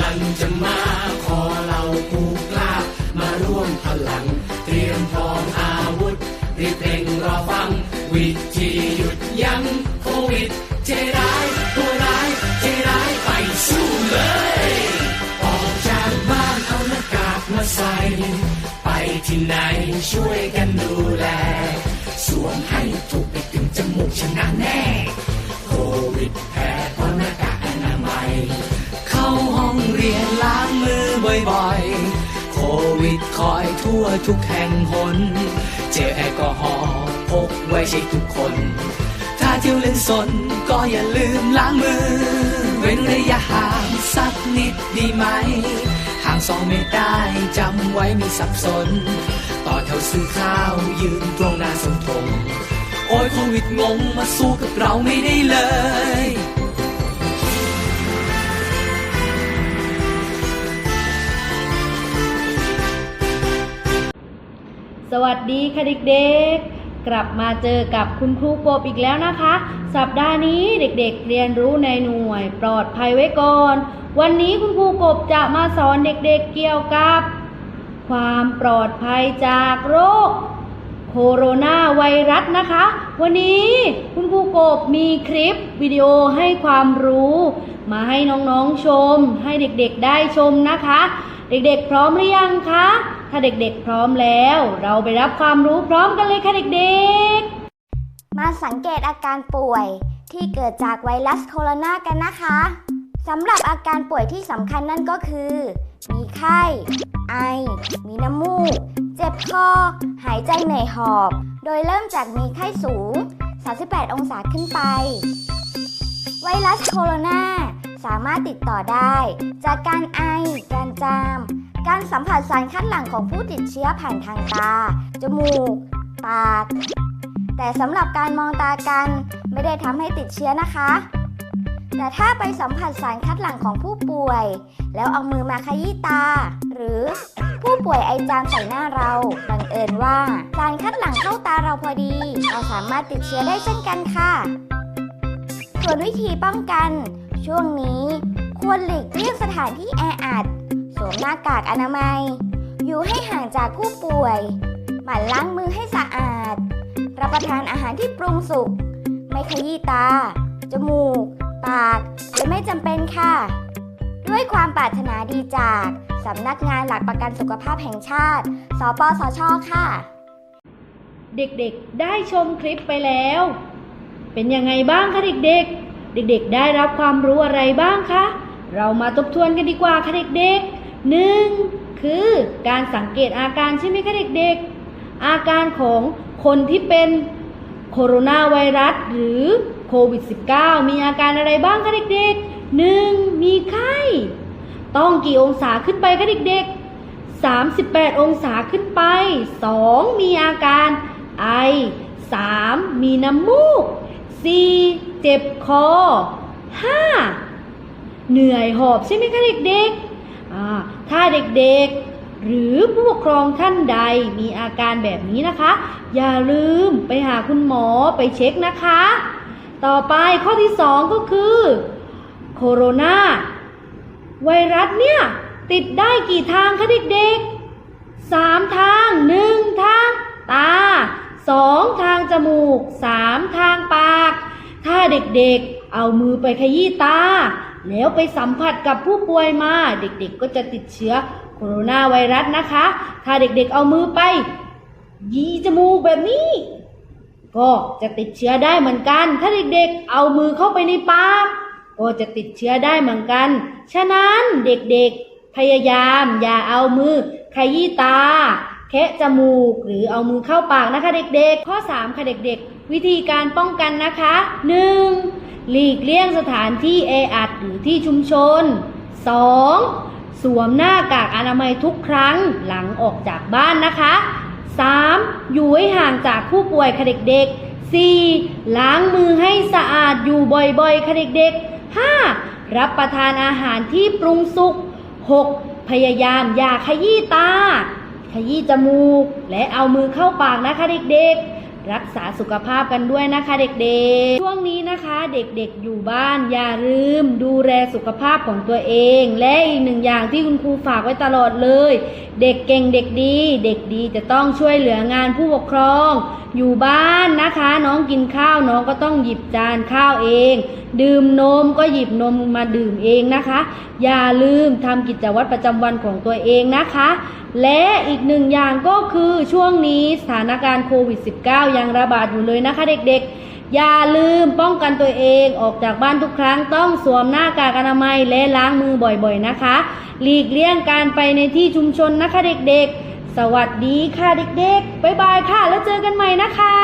ลันจะมาขอเราผู้กล้ามาร่วมพลัง เตรียมพร้อมอาวุธรีบเร่งรอฟัง วิธีหยุดยั้งโควิดเจร้ายตัวร้ายเจร้ายไปสู้เลย ออกจากบ้านเอาหน้ากากมาใส่ไปที่ไหนช่วยกันดูแล สวมให้ถูกไปถึงจมูกชนะแน่โควิดแพ้ ห้องเรียนล้างมือบ่อยๆ โควิดคอยทั่วทุกแห่งหน เจลแอลกอฮอล์พกไว้ใช้ทุกคน ถ้าเที่ยวเล่นสนก็อย่าลืมล้างมือ เว้นระยะห่างสักนิดดีไหม ห่างสองเมตรได้จำไว้มีสับสน ต่อแถวซื้อข้าวยืนตรงหน้าสาธงโอ้ยโควิดงงมาสู้กับเราไม่ได้เลย สวัสดีค่ะเด็กๆ กลับมาเจอกับคุณครูกบอีกแล้วนะคะ สัปดาห์นี้เด็กๆ เรียนรู้ในหน่วยปลอดภัยไว้ก่อน วันนี้คุณครูกบจะมาสอนเด็กๆเกี่ยวกับ ความปลอดภัยจากโรค โคโรนาไวรัสนะคะ วันนี้คุณครูกบมีคลิปวิดีโอให้ความรู้ มาให้น้องๆชม ให้เด็กๆได้ชมนะคะ เด็กๆพร้อมหรือยังคะ ถ้าเด็กๆพร้อมแล้ว เราไปรับความรู้พร้อมกันเลยค่ะเด็กๆ มาสังเกตอาการป่วยที่เกิดจากไวรัสโคโรนากันนะคะสำหรับอาการป่วยที่สำคัญนั่นก็คือ มีไข้ ไอ มีน้ำมูก เจ็บคอ หายใจเหนื่อยหอบ โดยเริ่มจากมีไข้สูง 38 องศาขึ้นไป ไวรัสโคโรนา สามารถติดต่อได้ จากการไอ การจาม การสัมผัสสารคัดหลั่งของผู้ติดเชื้อผ่านทางตา จมูก ปาก แต่สำหรับการมองตากันไม่ได้ทำให้ติดเชื้อนะคะ แต่ถ้าไปสัมผัสสารคัดหลั่งของผู้ป่วย แล้วเอามือมาขยี้ตา หรือผู้ป่วยไอจามใส่หน้าเราบังเอิญว่าสารคัดหลั่งเข้าตาเราพอดี เราสามารถติดเชื้อได้เช่นกันค่ะ ส่วนวิธีป้องกัน ช่วงนี้ ควรหลีกเลี่ยงสถานที่แออัด สวมหน้ากากอนามัย อยู่ให้ห่างจากผู้ป่วย หมั่นล้างมือให้สะอาด รับประทานอาหารที่ปรุงสุก ไม่ขยี้ตา จมูก ปากและไม่จำเป็นค่ะ ด้วยความปรารถนาดีจากสำนักงานหลักประกันสุขภาพแห่งชาติ สปสช ค่ะ เด็กๆ ได้ชมคลิปไปแล้ว เป็นยังไงบ้างคะเด็กๆ เด็กๆ ได้รับความรู้อะไรบ้างคะ เรามาทบทวนกันดีกว่าค่ะเด็กๆหนึ่งคือการสังเกตอาการใช่ไหมคะเด็กๆ อาการของคนที่เป็นโคโรนาไวรัสหรือโควิด -19 มีอาการอะไรบ้างคะเด็กๆหนึ่งมีไข้ ต้องกี่องศาขึ้นไปคะเด็กๆ 38 องศาขึ้นไป 2. มีอาการไอ 3. มีน้ำมูก 4. เจ็บคอ 5. เหนื่อยหอบใช่ไหมคะเด็กๆ ถ้าเด็กๆ หรือผู้ปกครองท่านใดมีอาการแบบนี้นะคะ อย่าลืมไปหาคุณหมอไปเช็คนะคะ ต่อไปข้อที่2ก็คือโคโรนาไวรัสเนี่ย ติดได้กี่ทางคะเด็กๆสามทางหนึ่งทางตาสองทางจมูกสามทางปาก ถ้าเด็กๆเอามือไปขยี้ตา แล้วไปสัมผัสกับผู้ป่วยมา เด็กๆก็จะติดเชื้อโคโรนาไวรัสนะคะ ถ้าเด็กๆเอามือไป ยีจมูกแบบนี้ ก็จะติดเชื้อได้เหมือนกัน ถ้าเด็กๆเอามือเข้าไปในปากก็จะติดเชื้อได้เหมือนกัน ฉะนั้นเด็กๆพยายามอย่าเอามือขยี้ตา แคะจมูก หรือเอามือเข้าปากนะคะเด็กๆ ข้อ 3 ค่ะเด็กๆ วิธีการป้องกันนะคะ 1. หลีกเลี่ยงสถานที่แออัดหรือที่ชุมชน 2. สวมหน้ากากอนามัยทุกครั้งหลังออกจากบ้านนะคะ 3. อยู่ให้ห่างจากผู้ป่วยค่ะเด็กๆ 4. ล้างมือให้สะอาดอยู่บ่อยๆ ค่ะเด็กๆ 5. รับประทานอาหารที่ปรุงสุก 6. พยายามอย่าขยี้ตา ขยี้จมูก และเอามือเข้าปากนะคะเด็กๆ รักษาสุขภาพกันด้วยนะคะเด็กๆ ช่วงนี้นะคะเด็กๆอยู่บ้านอย่าลืมดูแลสุขภาพของตัวเอง และอีกหนึ่งอย่างที่คุณครูฝากไว้ตลอดเลย เด็กเก่งเด็กดี เด็กดีจะต้องช่วยเหลืองานผู้ปกครอง อยู่บ้านนะคะ น้องกินข้าวน้องก็ต้องหยิบจานข้าวเอง ดื่มนมก็หยิบนมมาดื่มเองนะคะ อย่าลืมทำกิจวัตรประจำวันของตัวเองนะคะ และอีกหนึ่งอย่างก็คือช่วงนี้สถานการณ์โควิด -19 ยังระบาดอยู่เลยนะคะเด็กๆ อย่าลืมป้องกันตัวเองออกจากบ้านทุกครั้งต้องสวมหน้ากากอนามัยและล้างมือบ่อยๆนะคะ หลีกเลี่ยงการไปในที่ชุมชนนะคะเด็กๆ สวัสดีค่ะเด็กๆ บ๊ายบายค่ะ แล้วเจอกันใหม่นะคะ